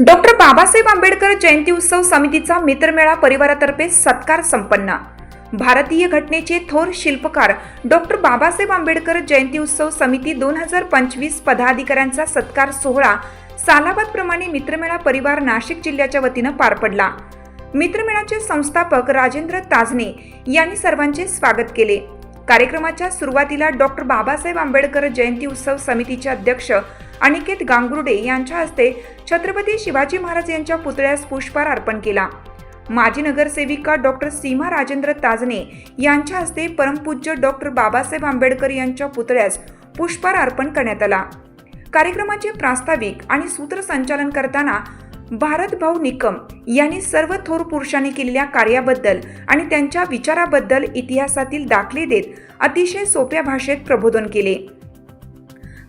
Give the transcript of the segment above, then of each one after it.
Doctor Babasaheb Ambedkar जयंती उत्सव समितीचा मित्रमेळा परिवारातर्फे सत्कार संपन्न. भारतीय घटनेचे थोर शिल्पकार डॉक्टर बाबासाहेब आंबेडकर जयंती उत्सव समिती दोन हजार पंचवीस पदाधिकाऱ्यांचा सत्कार सोहळा सालाबादप्रमाणे मित्रमेळा परिवार नाशिक जिल्ह्याच्या वतीनं पार पडला. मित्रमेळाचे संस्थापक राजेंद्र ताजने यांनी सर्वांचे स्वागत केले. कार्यक्रमाच्या सुरुवातीला डॉक्टर बाबासाहेब आंबेडकर जयंती उत्सव समितीचे अध्यक्ष अनिकेत गांगुर्डे यांच्या हस्ते छत्रपती शिवाजी महाराज यांच्या पुतळ्यास पुष्पहार अर्पण केला. माजी नगरसेविका डॉक्टर सीमा राजेंद्र ताजने यांच्या हस्ते परमपूज्य डॉक्टर बाबासाहेब आंबेडकर यांच्या पुतळ्यास पुष्पहार अर्पण करण्यात आला. कार्यक्रमाचे प्रास्ताविक आणि सूत्रसंचालन करताना भारतभाऊ निकम यांनी सर्व थोर पुरुषांनी केलेल्या कार्याबद्दल आणि त्यांच्या विचाराबद्दल इतिहासातील दाखले देत अतिशय सोप्या भाषेत प्रबोधन केले.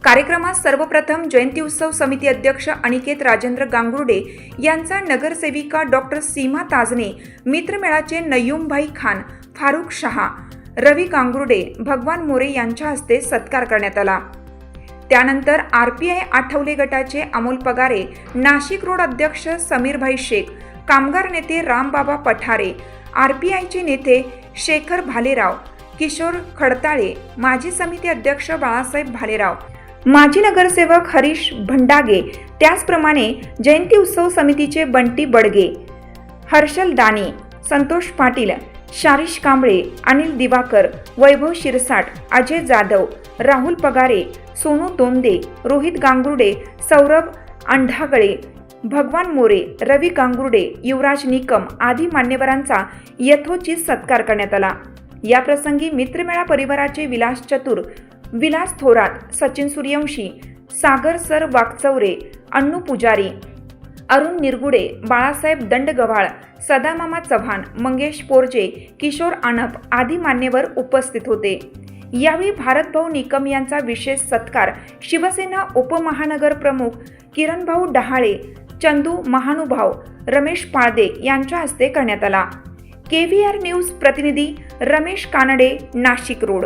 कार्यक्रमात सर्वप्रथम जयंती उत्सव समिती अध्यक्ष अनिकेत राजेंद्र गांगुर्डे यांचा नगरसेविका डॉक्टर सीमा ताजने मित्रमेळाचे नयुमभाई खान फारुख शहा रवी गांगुर्डे भगवान मोरे यांच्या हस्ते सत्कार करण्यात आला. त्यानंतर आर पी आय आठवले गटाचे अमोल पगारे नाशिक रोड अध्यक्ष समीरभाई शेख कामगार नेते रामबाबा पठारे आर पी आयचे नेते शेखर भालेराव किशोर खडताळे माजी समिती अध्यक्ष बाळासाहेब भालेराव माजी नगरसेवक हरीश भंडागे त्याचप्रमाणे जयंती उत्सव समितीचे बंटी बडगे हर्षल दाने संतोष पाटील शारिश कांबळे अनिल दिवाकर वैभव शिरसाट अजय जाधव राहुल पगारे सोनू दोंदे रोहित गांगुर्डे सौरभ अंढागळे भगवान मोरे रवी गांगुर्डे युवराज निकम आदी मान्यवरांचा यथोचित सत्कार करण्यात आला. या प्रसंगी मित्रमेळा परिवाराचे विलास चतुर विलास थोरात सचिन सूर्यवंशी सागर सर वाकचौरे अण्णू पुजारी अरुण निरगुडे बाळासाहेब दंडगव्हाळ सदामामा चव्हाण मंगेश पोरजे किशोर आणप आदी मान्यवर उपस्थित होते. यावेळी भारतभाऊ निकम यांचा विशेष सत्कार शिवसेना उपमहानगर प्रमुख किरणभाऊ डहाळे चंदू महानुभाव रमेश पाळदे यांच्या हस्ते करण्यात आला. के व्ही आर न्यूज प्रतिनिधी रमेश कानडे नाशिक रोड.